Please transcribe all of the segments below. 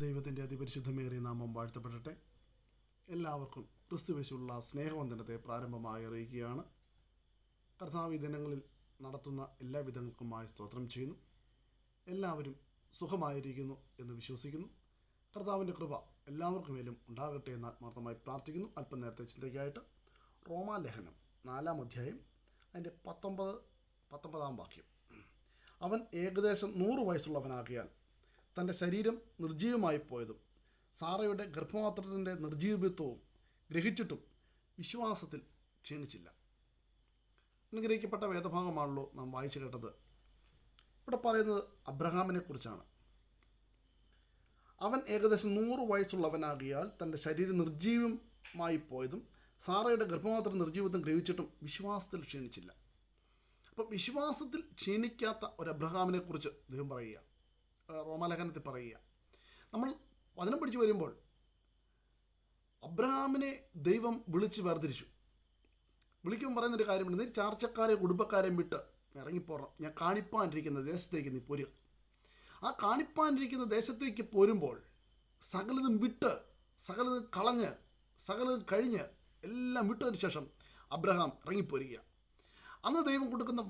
ദൈവത്തിന്റെ അതിപരിശുദ്ധമേറിയ നാമം വാഴ്ത്തപ്പെടട്ടെ. എല്ലാവർക്കും ക്രിസ്തുവേശുള്ള സ്നേഹവന്ദനത്തെ പ്രാരംഭമായി അറിയിക്കുകയാണ്. കർത്താവ് ദിനങ്ങളിൽ നടത്തുന്ന എല്ലാ വിധങ്ങൾക്കുമായി സ്തോത്രം ചെയ്യുന്നു. എല്ലാവരും സുഖമായിരിക്കുന്നു എന്ന് വിശ്വസിക്കുന്നു. കർത്താവിന്റെ കൃപ എല്ലാവർക്കും മേലും ഉണ്ടാകട്ടെ എന്ന് ആത്മാർത്ഥമായി പ്രാർത്ഥിക്കുന്നു. അല്പം നേരത്തെ ചിന്തയ്ക്കായിട്ട് റോമാലേഖനം നാലാം അധ്യായം അതിന്റെ പത്തൊമ്പത് പത്തൊമ്പതാം വാക്യം. അവൻ ഏകദേശം നൂറ് വയസ്സുള്ളവനാകിയാൽ തന്റെ ശരീരം നിർജീവമായി പോയതും സാറയുടെ ഗർഭപാത്രത്തിന്റെ നിർജീവിത്വവും ഗ്രഹിച്ചിട്ടും വിശ്വാസത്തിൽ ക്ഷീണിച്ചില്ല. അനുഗ്രഹിക്കപ്പെട്ട വേദഭാഗമാണല്ലോ നാം വായിച്ചു കേട്ടത്. ഇവിടെ പറയുന്നത് അബ്രഹാമിനെ കുറിച്ചാണ്. അവൻ ഏകദേശം നൂറ് വയസ്സുള്ളവനാകിയാൽ തന്റെ ശരീരം നിർജീവമായി പോയതും സാറയുടെ ഗർഭപാത്രം നിർജീവിതം ഗ്രഹിച്ചിട്ടും വിശ്വാസത്തിൽ ക്ഷീണിച്ചില്ല. അപ്പം വിശ്വാസത്തിൽ ക്ഷീണിക്കാത്ത ഒരു അബ്രഹാമിനെ കുറിച്ച് ദൈവം പറയുക റോമാലേഖനത്തിൽ പറയുക. നമ്മൾ വചനം പിടിച്ചു വരുമ്പോൾ അബ്രഹാമിനെ ദൈവം വിളിച്ച് വേർതിരിച്ചു. വിളിക്കുമ്പോൾ പറയുന്നൊരു കാര്യമുണ്ട് നീ ചാർച്ചക്കാരെ കുടുംബക്കാരെ വിട്ട് ഇറങ്ങിപ്പോറണം ഞാൻ കാണിപ്പാനിരിക്കുന്ന ദേശത്തേക്ക് നീ പോരുക. ആ കാണിപ്പാനിരിക്കുന്ന ദേശത്തേക്ക് പോരുമ്പോൾ സകലതും വിട്ട് സകലതും കളഞ്ഞ് സകലതും കഴിഞ്ഞ് എല്ലാം വിട്ടതിന് ശേഷം അബ്രഹാം ഇറങ്ങിപ്പോരുക. അന്ന് ദൈവം കൊടുക്കുന്ന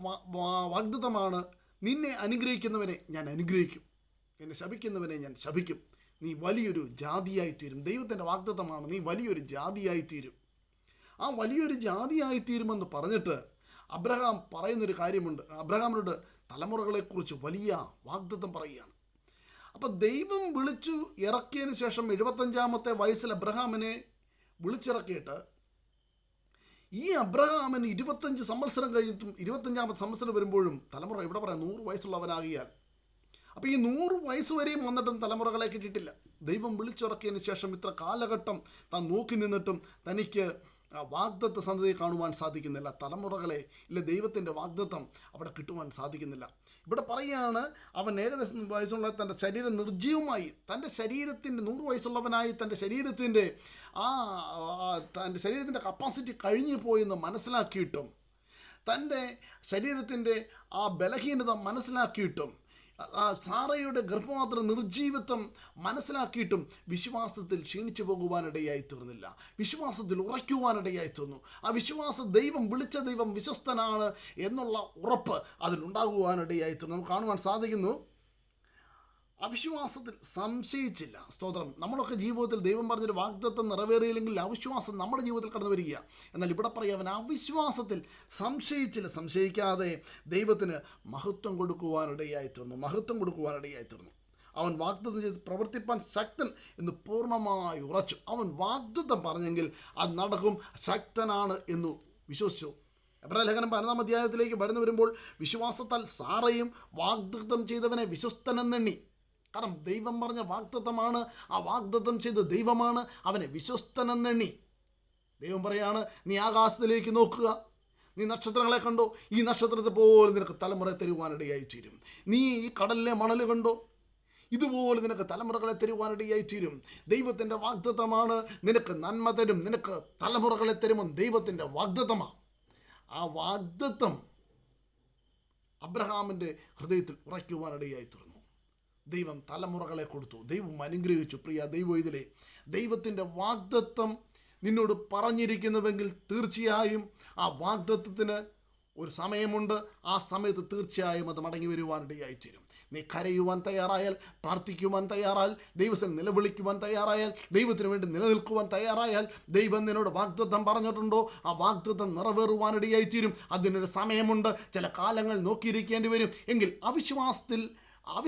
വാഗ്ദത്തമാണ് നിന്നെ അനുഗ്രഹിക്കുന്നവനെ ഞാൻ അനുഗ്രഹിക്കും. എന്നെ ശപിക്കുന്നവനെ ഞാൻ ശപിക്കും. നീ വലിയൊരു ജാതിയായിത്തീരും. ദൈവത്തിന്റെ വാഗ്ദത്തമാണ് നീ വലിയൊരു ജാതിയായിത്തീരും. ആ വലിയൊരു ജാതിയായിത്തീരുമെന്ന് പറഞ്ഞിട്ട് അബ്രഹാം പറയുന്നൊരു കാര്യമുണ്ട്. അബ്രഹാമിനോട് തലമുറകളെക്കുറിച്ച് വലിയ വാഗ്ദത്തം പറയുകയാണ്. അപ്പം ദൈവം വിളിച്ചു ഇറക്കിയതിന് ശേഷം എഴുപത്തഞ്ചാമത്തെ വയസ്സിൽ അബ്രഹാമിനെ വിളിച്ചിറക്കിയിട്ട് ഈ അബ്രഹാമിന് ഇരുപത്തഞ്ച് സംവത്സരം കഴിഞ്ഞിട്ടും ഇരുപത്തഞ്ചാമത്തെ സംവത്സരം വരുമ്പോഴും തലമുറ ഇവിടെ പറയാം? നൂറ് വയസ്സുള്ളവനാകിയാൽ അപ്പോൾ ഈ നൂറ് വയസ്സ് വരെയും വന്നിട്ടും തലമുറകളെ കിട്ടിയിട്ടില്ല. ദൈവം വിളിച്ചുറക്കിയതിന് ശേഷം ഇത്ര കാലഘട്ടം താൻ നോക്കി നിന്നിട്ടും തനിക്ക് വാഗ്ദത്ത സന്ധതി കാണുവാൻ സാധിക്കുന്നില്ല. തലമുറകളെ ഇല്ല ദൈവത്തിന്റെ വാഗ്ദത്തം അവിടെ കിട്ടുവാൻ സാധിക്കുന്നില്ല. ഇവിടെ പറയുകയാണ് അവൻ ഏകദേശം വയസ്സുള്ള തന്റെ ശരീരം നിർജീവമായി. തന്റെ ശരീരത്തിന്റെ നൂറ് വയസ്സുള്ളവനായി തന്റെ ശരീരത്തിന്റെ ആ തന്റെ ശരീരത്തിന്റെ കപ്പാസിറ്റി കഴിഞ്ഞു പോയെന്ന് മനസ്സിലാക്കിയിട്ടും തന്റെ ശരീരത്തിന്റെ ആ ബലഹീനത മനസ്സിലാക്കിയിട്ടും സാറയുടെ ഗർഭപാത്ര നിർജീവിത്വം മനസ്സിലാക്കിയിട്ടും വിശ്വാസത്തിൽ ക്ഷീണിച്ചു പോകുവാനിടയായി തീർന്നില്ല. വിശ്വാസത്തിൽ ഉറയ്ക്കുവാനിടയായി തീർന്നു. ആ വിശ്വാസ ദൈവം വിളിച്ച ദൈവം വിശ്വസ്തനാണ് എന്നുള്ള ഉറപ്പ് അതിലുണ്ടാകുവാനിടയായി തീർന്നു. നമുക്ക് കാണുവാൻ സാധിക്കുന്നു. അവിശ്വാസത്തിൽ സംശയിച്ചില്ല. സ്തോത്രം. നമ്മളൊക്കെ ജീവിതത്തിൽ ദൈവം പറഞ്ഞൊരു വാഗ്ദത്വം നിറവേറിയില്ലെങ്കിൽ അവിശ്വാസം നമ്മുടെ ജീവിതത്തിൽ കടന്നു വരിക. എന്നാൽ ഇവിടെ പറയാം അവൻ അവിശ്വാസത്തിൽ സംശയിച്ചില്ല. സംശയിക്കാതെ ദൈവത്തിന് മഹത്വം കൊടുക്കുവാനിടയായി തീർന്നു. മഹത്വം കൊടുക്കുവാനിടയായി തീർന്നു. അവൻ വാഗ്ദത്തം ചെയ്ത് പ്രവർത്തിപ്പാൻ ശക്തൻ എന്ന് പൂർണമായി ഉറച്ചു. അവൻ വാഗ്ദത്തം പറഞ്ഞെങ്കിൽ അത് നടക്കും ശക്തനാണ് എന്ന് വിശ്വസിച്ചു. എബ്രാഹിം ലേഖനം പതിനൊന്നാം അധ്യായത്തിലേക്ക് വരുന്നു. വരുമ്പോൾ വിശ്വാസത്താൽ സാറയും വാഗ്ദത്തം ചെയ്തവനെ വിശ്വസ്തനെന്നെണ്ണി. കാരണം ദൈവം പറഞ്ഞ വാഗ്ദത്തമാണ്. ആ വാഗ്ദത്തം ചെയ്ത ദൈവമാണ് അവനെ വിശ്വസ്തനെന്നെണ്ണി. ദൈവം പറയാണ് നീ ആകാശത്തിലേക്ക് നോക്കുക. നീ നക്ഷത്രങ്ങളെ കണ്ടോ? ഈ നക്ഷത്രത്തെ പോലെ നിനക്ക് തലമുറ തരുവാനിടയായി തീരും. നീ ഈ കടലിലെ മണൽ കണ്ടോ? ഇതുപോലെ നിനക്ക് തലമുറകളെ തരുവാനിടയായി തീരും. ദൈവത്തിന്റെ വാഗ്ദത്തമാണ്. നിനക്ക് നന്മ തരും. നിനക്ക് തലമുറകളെ തരുമെന്ന് ദൈവത്തിന്റെ വാഗ്ദത്തമാണ്. ആ വാഗ്ദത്തം അബ്രഹാമിന്റെ ഹൃദയത്തിൽ ഉറയ്ക്കുവാനിടയായി തീർന്നു. ദൈവം തലമുറകളെ കൊടുത്തു. ദൈവം അനുഗ്രഹിച്ചു. പ്രിയ ദൈവം ഇതിലെ ദൈവത്തിന്റെ വാഗ്ദത്വം നിന്നോട് പറഞ്ഞിരിക്കുന്നുവെങ്കിൽ തീർച്ചയായും ആ വാഗ്ദത്വത്തിന് ഒരു സമയമുണ്ട്. ആ സമയത്ത് തീർച്ചയായും അത് മടങ്ങി വരുവാനിടയായി തീരും നീ കരയുവാൻ തയ്യാറായാൽ പ്രാർത്ഥിക്കുവാൻ തയ്യാറായാൽ ദൈവസം നിലവിളിക്കുവാൻ തയ്യാറായാൽ ദൈവത്തിന് വേണ്ടി നിലനിൽക്കുവാൻ തയ്യാറായാൽ ദൈവം നിന്നോട് വാഗ്ദത്തം പറഞ്ഞിട്ടുണ്ടോ? ആ വാഗ്ദത്തം നിറവേറുവാനിടയായി തീരും അതിനൊരു സമയമുണ്ട്. ചില കാലങ്ങൾ നോക്കിയിരിക്കേണ്ടി വരും. എങ്കിൽ അവിശ്വാസത്തിൽ ആ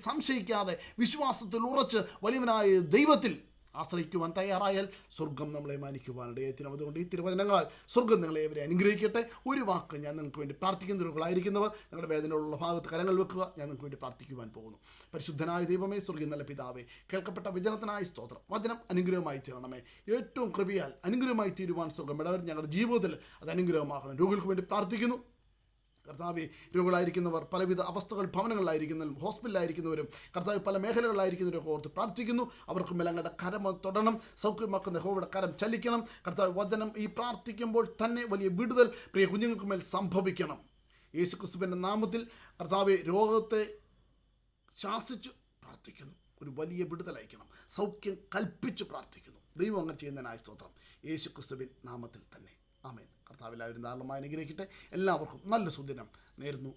സംശയിക്കാതെ വിശ്വാസത്തിൽ ഉറച്ച് വലിയവനായ ദൈവത്തിൽ ആശ്രയിക്കുവാൻ തയ്യാറായാൽ സ്വർഗം നമ്മളെ മാനിക്കുവാനുണ്ട് അതുകൊണ്ട് ഈ തിരുവചനങ്ങളാൽ സ്വർഗം നിങ്ങളെ ഇവരെ അനുഗ്രഹിക്കട്ടെ. ഒരു വാക്ക് ഞാൻ നിങ്ങൾക്ക് വേണ്ടി പ്രാർത്ഥിക്കുന്നവരുകളായിരിക്കുന്നവർ നിങ്ങളുടെ വേദനയുള്ള ഭാഗത്ത് കരങ്ങൾ വെക്കുക ഞാൻ നിങ്ങൾക്ക് വേണ്ടി പ്രാർത്ഥിക്കുവാൻ പോകുന്നു. പരിശുദ്ധനായ ദൈവമേ സ്വർഗം നല്ല പിതാവേ കേൾക്കപ്പെട്ട വിചനത്തിനായ സ്തോത്രം വചനം അനുഗ്രഹമായി തീരണമേ. ഏറ്റവും കൃപയാൽ അനുഗ്രഹമായി തീരുവാൻ സ്വർഗം ഇടവരും ഞങ്ങളുടെ ജീവിതത്തിൽ അത് അനുഗ്രഹമാകണം. രോഗികൾക്ക് വേണ്ടി പ്രാർത്ഥിക്കുന്നു. കർത്താവ് രോഗികളായിരിക്കുന്നവർ പലവിധ അവസ്ഥകൾ ഭവനങ്ങളിലായിരിക്കുന്നവരും ഹോസ്പിറ്റലിലായിരിക്കുന്നവരും കർത്താവ് പല മേഖലകളിലായിരിക്കുന്നവരും ഓർത്ത് പ്രാർത്ഥിക്കുന്നു. അവർക്ക് മേലങ്ങളുടെ കരം തൊടണം സൗഖ്യമാക്കുന്ന ഹോവയുടെ കരം ചലിക്കണം. കർത്താവ് വചനം ഈ പ്രാർത്ഥിക്കുമ്പോൾ തന്നെ വലിയ വിടുതൽ പ്രിയ കുഞ്ഞുങ്ങൾക്ക് മേൽ സംഭവിക്കണം. യേശു ക്രിസ്തുവിന്റെ നാമത്തിൽ കർത്താവ് രോഗത്തെ ശാസിച്ചു പ്രാർത്ഥിക്കുന്നു. ഒരു വലിയ വിടുതലയക്കണം സൗഖ്യം കൽപ്പിച്ചു പ്രാർത്ഥിക്കുന്നു. ദൈവം അങ്ങനെ ചെയ്യുന്നതിനായ സ്തോത്രം. യേശു ക്രിസ്തുവിൻ നാമത്തിൽ തന്നെ. ആമേൻ. കർത്താവ് എല്ലാവരും ധാരാളമായി അനുഗ്രഹിക്കട്ടെ. എല്ലാവർക്കും നല്ല സുദിനം നേരുന്നു.